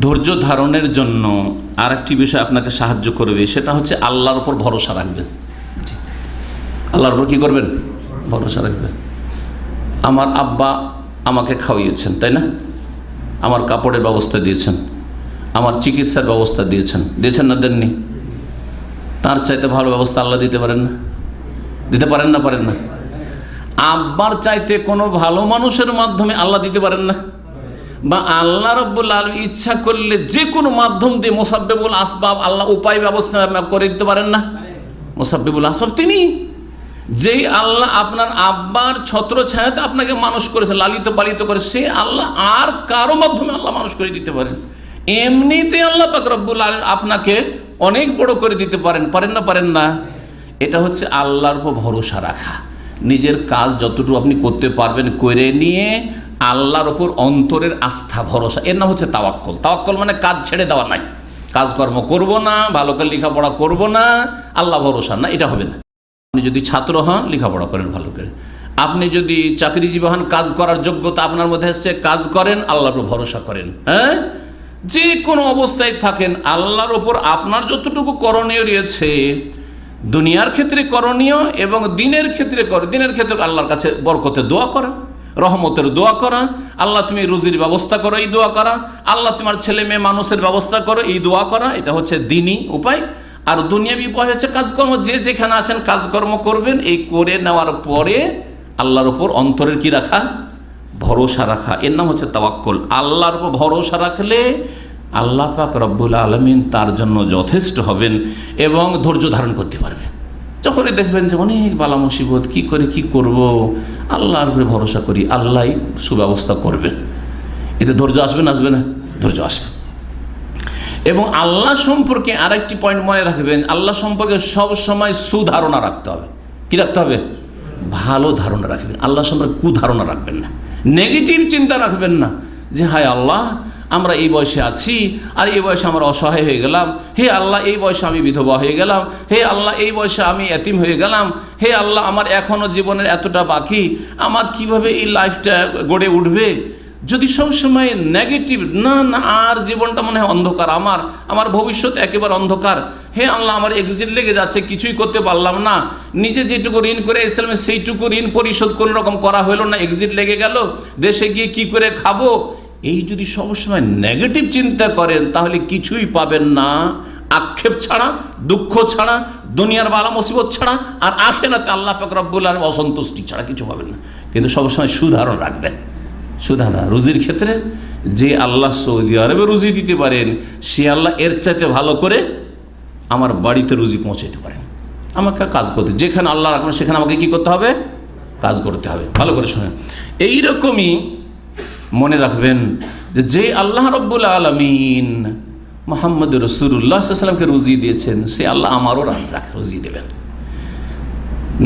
ধৈর্য ধারণের জন্য আর একটি বিষয় আপনাকে সাহায্য করবে সেটা হচ্ছে আল্লাহর উপর ভরসা রাখবেন। আল্লাহর উপর কী করবেন? ভরসা রাখবেন। আমার আব্বা আমাকে খাওয়িয়েছেন তাই না? আমার কাপড়ের ব্যবস্থা দিয়েছেন আমার চিকিৎসার ব্যবস্থা দিয়েছেন। দিয়েছেন না দেননি? তার চাইতে ভালো ব্যবস্থা আল্লাহ দিতে পারেন না? দিতে পারেন না পারেন না? আব্বার চাইতে কোনো ভালো মানুষের মাধ্যমে আল্লাহ দিতে পারেন না? বা আল্লাহ রব্বুল আলম ইচ্ছা করলে যে কোনো মাধ্যম দিয়ে মোসাব্বেবুল আসবাব আল্লাহ উপায় ব্যবস্থা করে দিতে পারেন না। মোসাব্বেবুল আসবাব তিনি। যেই আল্লাহ আপনার আব্বার ছত্র ছায়াতে আপনাকে মানুষ করেছে, লালিত পালিত করে, সে আল্লাহ আর কারও মাধ্যমে আল্লাহ মানুষ করে দিতে পারেন। এমনিতে আল্লাহ পাক রব্বুল আলম আপনাকে অনেক বড় করে দিতে পারেন পারেন না পারেন না। এটা হচ্ছে আল্লাহর উপর ভরসা রাখা। নিজের কাজ যতটুকু আপনি করতে পারবেন, করে নিয়ে আল্লাহর ওপর অন্তরের আস্থা, ভরসা। এর নাম হচ্ছে তাওয়াক্কল। তাওয়াক্কল মানে কাজ ছেড়ে দেওয়া নাই। কাজকর্ম করব না, ভালো করে লেখাপড়া করব না, আল্লাহ ভরসা না, এটা হবে না। আপনি যদি ছাত্র হন, লেখাপড়া করেন ভালো করে। আপনি যদি চাকরিজীবী হন, কাজ করার যোগ্যতা আপনার মধ্যে এসছে কাজ করেন, আল্লাহর উপর ভরসা করেন হ্যাঁ? যে কোনো অবস্থায় থাকেন, আল্লাহর ওপর আপনার যতটুকু করণীয় রয়েছে, দুনিয়ার ক্ষেত্রে করণীয় এবং দিনের ক্ষেত্রে দিনের ক্ষেত্রে আল্লাহর কাছে বরকতে দোয়া করা রহমতের দোয়া করা, আল্লাহ তুমি রুজির ব্যবস্থা করো, এই দোয়া করা, আল্লাহ তোমার ছেলে মেয়ে মানুষের ব্যবস্থা করো, এই দোয়া করা, এটা হচ্ছে দিনই উপায়। আর দুনিয়াবি উপায় হচ্ছে কাজকর্ম, যে যেখানে আছেন কাজকর্ম করবেন, এই করে নেওয়ার পরে আল্লাহর ওপর অন্তরের কি রাখা? ভরসা রাখা। এর নাম হচ্ছে তাওয়াক্কল। আল্লাহর উপর ভরসা রাখলে আল্লাহ পাক রব্বুল আলমিন তার জন্য যথেষ্ট হবেন এবং ধৈর্য ধারণ করতে পারবেন। যখনই দেখবেন যে অনেক বালা মুসিবত, কী করে, কি করব? আল্লাহর উপরে ভরসা করি আল্লাহই সুব্যবস্থা করবেন। এতে ধৈর্য আসবে না আসবে না? ধৈর্য আসবে। এবং আল্লাহ সম্পর্কে আরেকটি পয়েন্ট মনে রাখবেন, আল্লাহ সম্পর্কে সব সময় সুধারণা রাখতে হবে। কি রাখতে হবে? ভালো ধারণা রাখবেন। আল্লাহ সম্পর্কে কুধারণা রাখবেন না। নেগেটিভ চিন্তা রাখবেন না যে, হায় আল্লাহ আমরা এই বয়সে আছি, আর এই বয়সে আমরা অসহায় হয়ে গেলাম। হে আল্লাহ, এই বয়সে আমি বিধবা হয়ে গেলাম। হে আল্লাহ, এই বয়সে আমি এতিম হয়ে গেলাম। হে আল্লাহ, আমার এখনও জীবনের এতটা বাকি। আমার কীভাবে এই লাইফটা গড়ে উঠবে? যদি সবসময় নেগেটিভ না না, আর জীবনটা মনে হয় অন্ধকার আমার আমার ভবিষ্যৎ একেবারে অন্ধকার। হে আল্লাহ, আমার এক্সিট লেগে যাচ্ছে, কিছুই করতে পারলাম না। নিজে যেটুকু ঋণ করে এসেছিলাম, সেইটুকু ঋণ পরিশোধ কোনো রকম করা হলো না এক্সিট লেগে গেল। দেশে গিয়ে কি করে খাব? এই যদি সবসময় নেগেটিভ চিন্তা করেন, তাহলে কিছুই পাবেন না। আক্ষেপ ছাড়া, দুঃখ ছাড়া, দুনিয়ার বালা মুসিবত ছাড়া, আর আসে না আখেরাতে আল্লাহ পাক রব্বুল আলম অসন্তুষ্টি ছাড়া কিছু পাবেন না। কিন্তু সবসময় সুধারণ রাখবেন। সুধানা রুজির ক্ষেত্রে যে আল্লাহ সৌদি আরবে রুজি দিতে পারেন, সে আল্লাহ এর চাইতে ভালো করে আমার বাড়িতে রুজি পৌঁছাইতে পারেন। আমাকে কাজ করতে যেখানে আল্লাহ রাখবেন, সেখানে আমাকে কি করতে হবে? কাজ করতে হবে। ভালো করে শোনেন। এইরকমই মনে রাখবেন যে যে আল্লাহ রব্বুল আলমিন মোহাম্মদ রসুল্লাহ সাল্লামকে রুজি দিয়েছেন, সে আল্লাহ আমারও রাজাক রুজি দেবেন।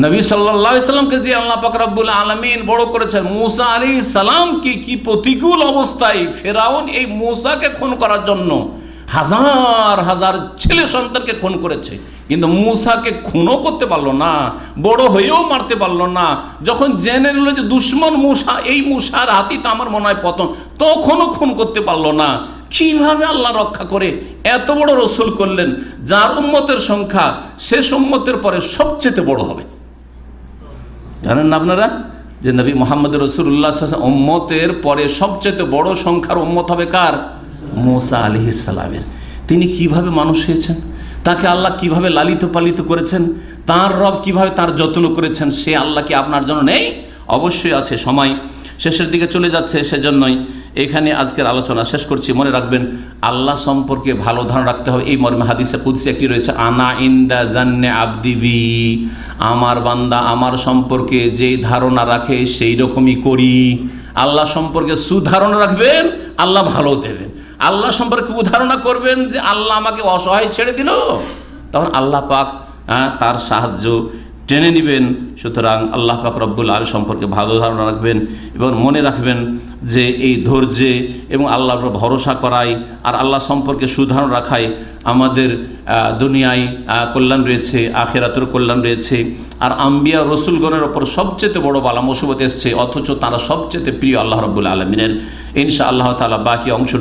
নবী সাল্লাহ সাল্লামকে যে আল্লাহ পাকরাবুল আলমিন বড় করেছেন, মুসা আলী সালামকে কি প্রতিকূল অবস্থায় ফেরাউন এই মুসাকে খুন করার জন্য হাজার হাজার ছেলে সন্তানকে খুন করেছে। কিন্তু মুসাকে খুনও করতে পারল না, বড় হয়েও মারতে পারল না। যখন জেনে নিল যে দুশ্মন মুসা, এই মুসার হাতি তো আমার মনে হয় পতন, তখনও খুন করতে পারল না। কীভাবে আল্লাহ রক্ষা করে? এত বড় রসুল করলেন, যার উম্মতের সংখ্যা শেষ উম্মতের পরে সবচেয়ে বড় হবে। জানেন না আপনারা? যে নবী মোহাম্মদ রসুল্লাহ উম্মতের পরে সবচেয়ে বড় সংখ্যার উম্মত হবে কার? মোসা আলি ইসালামের তিনি কীভাবে মানুষ হয়েছেন? তাকে আল্লাহ কীভাবে লালিত পালিত করেছেন? তার রব কীভাবে তার যত্ন করেছেন? সে আল্লাহ কি আপনার জন্য নেই? অবশ্যই আছে সময়। শেষের দিকে চলে যাচ্ছে সেজন্যই এখানে আজকের আলোচনা শেষ করছি। মনে রাখবেন, আল্লাহ সম্পর্কে ভালো ধারণা রাখতে হবে। এই মর্মে হাদিসে কুদ্সি একটি রয়েছে, আনা ইন্দা জান্নে আবদিবি আমার বান্দা আমার সম্পর্কে যেই ধারণা রাখে, সেই রকমই করি। আল্লাহ সম্পর্কে সুধারণা রাখবেন, আল্লাহ ভালো দেবেন। আল্লাহ সম্পর্কে উদাহরণা করবেন যে আল্লাহ আমাকে অসহায় ছেড়ে দিল। তখন আল্লাহ পাক হ্যাঁ, তার সাহায্য টেনে নেবেন। সুতরাং আল্লাহ পাক রব্বুল আল সম্পর্কে ভালো ধারণা রাখবেন এবং মনে রাখবেন যে এই ধৈর্যে এবং আল্লাহর ভরসা করাই আর আল্লাহ সম্পর্কে সুধারণ রাখাই আমাদের দুনিয়ায় কল্যাণ রয়েছে আখেরাতের কল্যাণ রয়েছে। আর আম্বিয়া রসুলগণের ওপর সবচেয়ে বড় বালা মুসিবত এসছে অথচ তারা সবচেয়ে প্রিয় আল্লাহ রব্বুল আলমিনের। ইনশা আল্লাহ তালা বাকি অংশ